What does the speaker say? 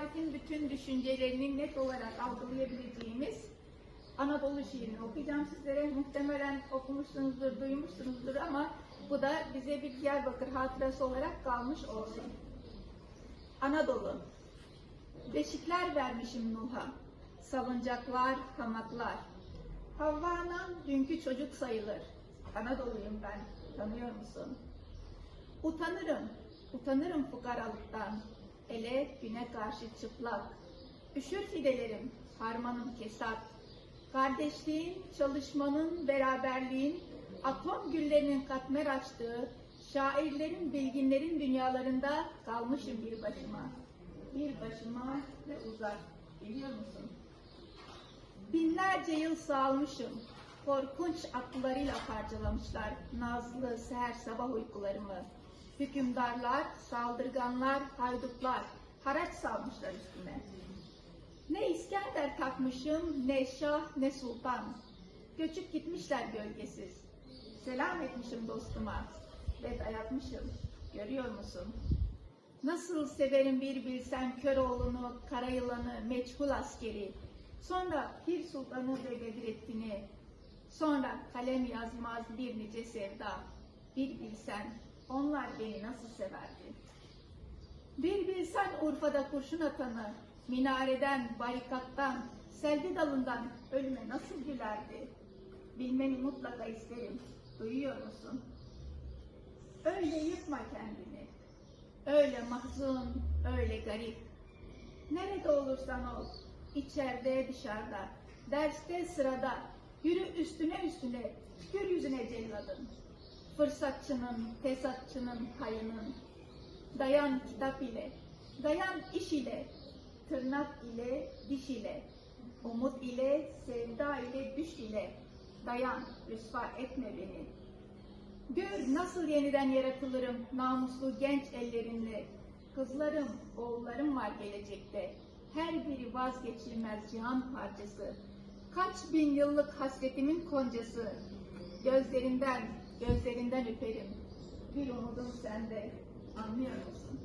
Arif'in bütün düşüncelerini net olarak algılayabileceğimiz Anadolu şiirini okuyacağım sizlere. Muhtemelen okumuşsunuzdur, duymuşsunuzdur ama bu da bize bir Diyarbakır hatırası olarak kalmış olsun. Anadolu. Beşikler vermişim Nuh'a, salıncaklar, hamaklar. Havva'nın dünkü çocuk sayılır. Anadolu'yum ben, tanıyor musun? Utanırım, utanırım fukaralıktan. Ele güne karşı çıplak. Üşür fidelerim, harmanım kesat. Kardeşliğin, çalışmanın, beraberliğin, atom güllerinin katmer açtığı, şairlerin, bilginlerin dünyalarında kalmışım bir başıma. Bir başıma ve uzak, biliyor musun? Binlerce yıl sağalmışım. Korkunç akıllarıyla parçalamışlar nazlı seher sabah uykularımı. Hükümdarlar, saldırganlar, haydutlar haraç salmışlar üstüme. Ne İskender takmışım, ne şah, ne sultan. Göçüp gitmişler gölgesiz. Selam etmişim dostuma ve dayatmışım. Görüyor musun? Nasıl severim bir bilsen Köroğlu'nu, Karayılan'ı, meçhul askeri. Sonra Pir Sultan'ı ve Bedrettin'i. Sonra kalem yazmaz bir nice sevda. Bir bilsen onlar beni nasıl severdi. Bir bilsen Urfa'da kurşun atanı, minareden, barikattan, selvi dalından ölüme nasıl gülerdi. Bilmeni mutlaka isterim. Duyuyor musun? Öyle yıkma kendini. Öyle mahzun, öyle garip. Nerede olursan ol, içeride, dışarıda, derste, sırada, yürü üstüne üstüne, tükür yüzüne celladın. Fırsatçının, fesatçının payının. Dayan kitap ile, dayan iş ile, tırnak ile, diş ile, umut ile, sevda ile, düş ile. Dayan, rüsva etme beni. Gör nasıl yeniden yaratılırım namuslu genç ellerinle. Kızlarım, oğullarım var gelecekte. Her biri vazgeçilmez cihan parçası. Kaç bin yıllık hasretimin koncası. Gözlerinden, gözlerinden öperim. Bir umudum sende. Anlıyor musun?